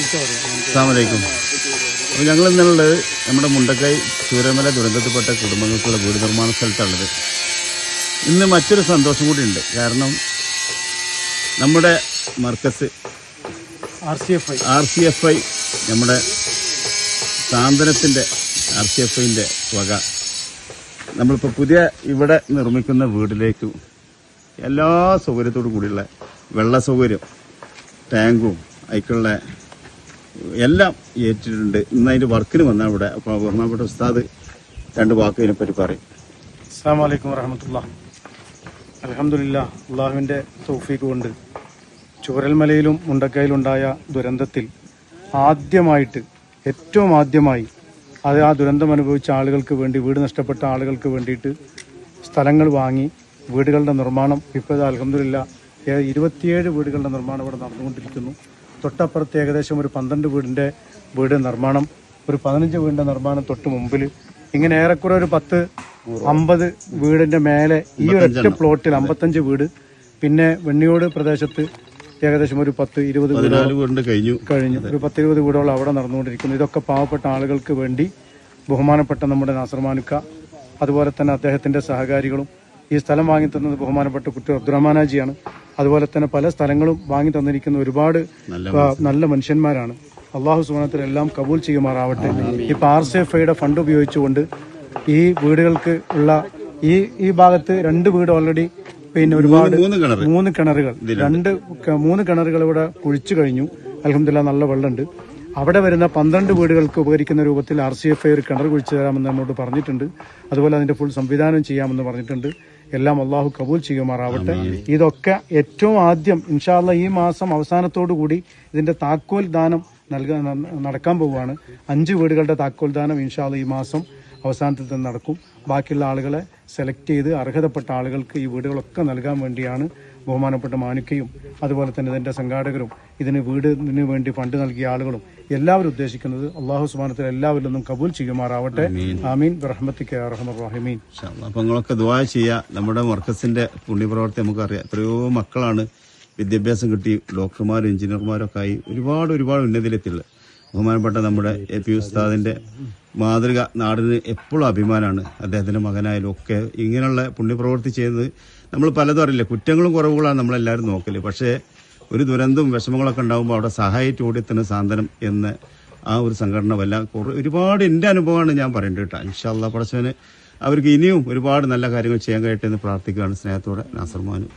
അസ്സാമലൈക്കും അപ്പോൾ ഞങ്ങൾ ഇന്നുള്ളത് നമ്മുടെ മുണ്ടക്കൈ ചൂരമല ദുരന്തത്തിൽപ്പെട്ട കുടുംബങ്ങൾക്കുള്ള വീട് നിർമ്മാണ സ്ഥലത്താണുള്ളത്. ഇന്ന് മറ്റൊരു സന്തോഷം കൂടി ഉണ്ട്. കാരണം നമ്മുടെ Markaz R C F I. R C F I നമ്മുടെ സാന്ത്വനത്തിന്റെ ആർ സി എഫ് ഐന്റെ വക. നമ്മളിപ്പോൾ പുതിയ ഇവിടെ നിർമ്മിക്കുന്ന വീട്ടിലേക്ക് എല്ലാ സൗകര്യത്തോടു കൂടിയുള്ള വെള്ള സൗകര്യം ടാങ്കും അതിക്കുള്ള എല്ലാം ഏറ്റിട്ടുണ്ട്. ഇന്ന് അതിന്റെ വർക്കിന് വന്നാൽ ഇവിടെ. അപ്പോൾ ബഹുമാനപ്പെട്ട ഉസ്താദ് രണ്ട് വാക്ക് ഇതിനെപ്പറ്റി പറയും. അസ്സാം വലൈക്കും വറഹമത്തുള്ള അലഹമില്ല അള്ളാഹുവിന്റെ തൗഫീക്ക് കൊണ്ട് ചൂരൽമലയിലും മുണ്ടക്കയിലുണ്ടായ ദുരന്തത്തിൽ ആദ്യമായിട്ട് ഏറ്റവും ആദ്യമായി അത് ആ ദുരന്തം അനുഭവിച്ച ആളുകൾക്ക് വേണ്ടി വീട് നഷ്ടപ്പെട്ട ആളുകൾക്ക് വേണ്ടിയിട്ട് സ്ഥലങ്ങൾ വാങ്ങി വീടുകളുടെ നിർമ്മാണം ഇപ്പോൾ അലഹമില്ല ഇരുപത്തിയേഴ് വീടുകളുടെ നിർമ്മാണം ഇവിടെ നടന്നുകൊണ്ടിരിക്കുന്നു. തൊട്ടപ്പുറത്ത് ഏകദേശം ഒരു പന്ത്രണ്ട് വീടിന്റെ വീട് നിർമ്മാണം ഒരു പതിനഞ്ച് വീടിന്റെ നിർമ്മാണം തൊട്ട് മുമ്പിൽ ഇങ്ങനെ ഏറെക്കുറെ ഒരു പത്ത് അമ്പത് വീടിന്റെ മേലെ ഈ ഒരൊറ്റ പ്ലോട്ടിൽ അമ്പത്തഞ്ച് വീട്. പിന്നെ വെണ്ണിയോട് പ്രദേശത്ത് ഏകദേശം ഒരു പത്ത് ഇരുപത് വീട് കഴിഞ്ഞു. കഴിഞ്ഞു. ഒരു പത്തിരുപത് വീടുകൾ അവിടെ നടന്നുകൊണ്ടിരിക്കുന്നു. ഇതൊക്കെ പാവപ്പെട്ട ആളുകൾക്ക് വേണ്ടി ബഹുമാനപ്പെട്ട നമ്മുടെ നാസർമാനുക്ക അതുപോലെ തന്നെ അദ്ദേഹത്തിന്റെ സഹകാരികളും ഈ സ്ഥലം വാങ്ങി തന്നത് ബഹുമാനപ്പെട്ട കുട്ടി അബ്ദുറഹ്മാനാജിയാണ്. അതുപോലെ തന്നെ പല സ്ഥലങ്ങളും വാങ്ങി തന്നിരിക്കുന്ന ഒരുപാട് നല്ല മനുഷ്യന്മാരാണ്. അള്ളാഹു സുബാനത്തിൽ എല്ലാം കബൂൽ ചെയ്യുമാറാവട്ടെ. ഇപ്പൊ ആർ സി എഫ് ഐയുടെ ഫണ്ട് ഉപയോഗിച്ചുകൊണ്ട് ഈ വീടുകൾക്ക് ഉള്ള ഈ ഈ ഭാഗത്ത് രണ്ട് വീട് ഓൾറെഡി പിന്നെ ഒരുപാട് മൂന്ന് കിണറുകൾ. രണ്ട് മൂന്ന് കിണറുകൾ ഇവിടെ കുഴിച്ചു കഴിഞ്ഞു. അലഹമില്ല നല്ല വെള്ളമുണ്ട്. അവിടെ വരുന്ന പന്ത്രണ്ട് വീടുകൾക്ക് ഉപകരിക്കുന്ന രൂപത്തിൽ ആർ സി എഫ് ഐ ഒരു കിണർ കുഴിച്ചു തരാമെന്ന് നമ്മോട് പറഞ്ഞിട്ടുണ്ട്. അതുപോലെ അതിന്റെ ഫുൾ സംവിധാനം ചെയ്യാമെന്ന് പറഞ്ഞിട്ടുണ്ട്. എല്ലാം അള്ളാഹു കബൂൽ ചെയ്യുമാറാവട്ടെ. ഇതൊക്കെ ഏറ്റവും ആദ്യം ഇൻഷാല്ല ഈ മാസം അവസാനത്തോടു കൂടി ഇതിന്റെ താക്കോൽ ദാനം നൽകാൻ നടക്കാൻ പോവുകയാണ്. അഞ്ച് വീടുകളുടെ താക്കോൽ ദാനം ഇൻഷാല്ല ഈ മാസം അവസാനത്തിൽ തന്നെ നടക്കും. ബാക്കിയുള്ള ആളുകളെ സെലക്ട് ചെയ്ത് അർഹതപ്പെട്ട ആളുകൾക്ക് ഈ വീടുകളൊക്കെ നൽകാൻ വേണ്ടിയാണ് ബഹുമാനപ്പെട്ട മാനുക്കയും അതുപോലെ തന്നെ ഇതിന്റെ സംഘാടകരും ഇതിന് വീടിന് വേണ്ടി ഫണ്ട് നൽകിയ ആളുകളും എല്ലാവരും ഉദ്ദേശിക്കുന്നത് അള്ളാഹു സുബാനത്തിൽ എല്ലാവരിൽ നിന്നും കബൂൽ ചെയ്യുമാറാവട്ടെ. ആമീൻ. റഹ്മത്തിക്ക് റഹിമീൻ അപ്പം നിങ്ങളൊക്കെ ദ്വാ ചെയ്യുക നമ്മുടെ മർക്കസിന്റെ പുണ്യപ്രവർത്തി നമുക്കറിയാം. എത്രയോ മക്കളാണ് വിദ്യാഭ്യാസം കിട്ടി. ഡോക്ടർമാരും എഞ്ചിനീയർമാരൊക്കെ ആയി ഒരുപാട് ഒരുപാട് ഉന്നതിയിലെത്തിയുള്ളത് ബഹുമാനപ്പെട്ട നമ്മുടെ എ പി ഉസ്താദിന്റെ മാതൃക നാടിന് എപ്പോഴും അഭിമാനമാണ് അദ്ദേഹത്തിന്റെ മകനായാലും ഒക്കെ ഇങ്ങനെയുള്ള പുണ്യപ്രവൃത്തി ചെയ്യുന്നത് നമ്മൾ പലതും അറിയില്ല. കുറ്റങ്ങളും കുറവുകളാണ് നമ്മളെല്ലാവരും നോക്കൽ. പക്ഷേ ഒരു ദുരന്തവും വിഷമങ്ങളൊക്കെ ഉണ്ടാകുമ്പോൾ അവിടെ സഹായിച്ചു ഓടിയെത്തുന്ന സാന്ത്വനം എന്ന് ആ ഒരു സംഘടന വല്ല കുറേ ഒരുപാട് എന്റെ അനുഭവമാണ് ഞാൻ പറയേണ്ടത് കേട്ടോ. ഇൻഷാല്ല പടച്ചവന് അവർക്ക് ഇനിയും ഒരുപാട് നല്ല കാര്യങ്ങൾ ചെയ്യാൻ കഴിയട്ടെ എന്ന് പ്രാർത്ഥിക്കുകയാണ്. സ്നേഹത്തോടെ നാസർമാനും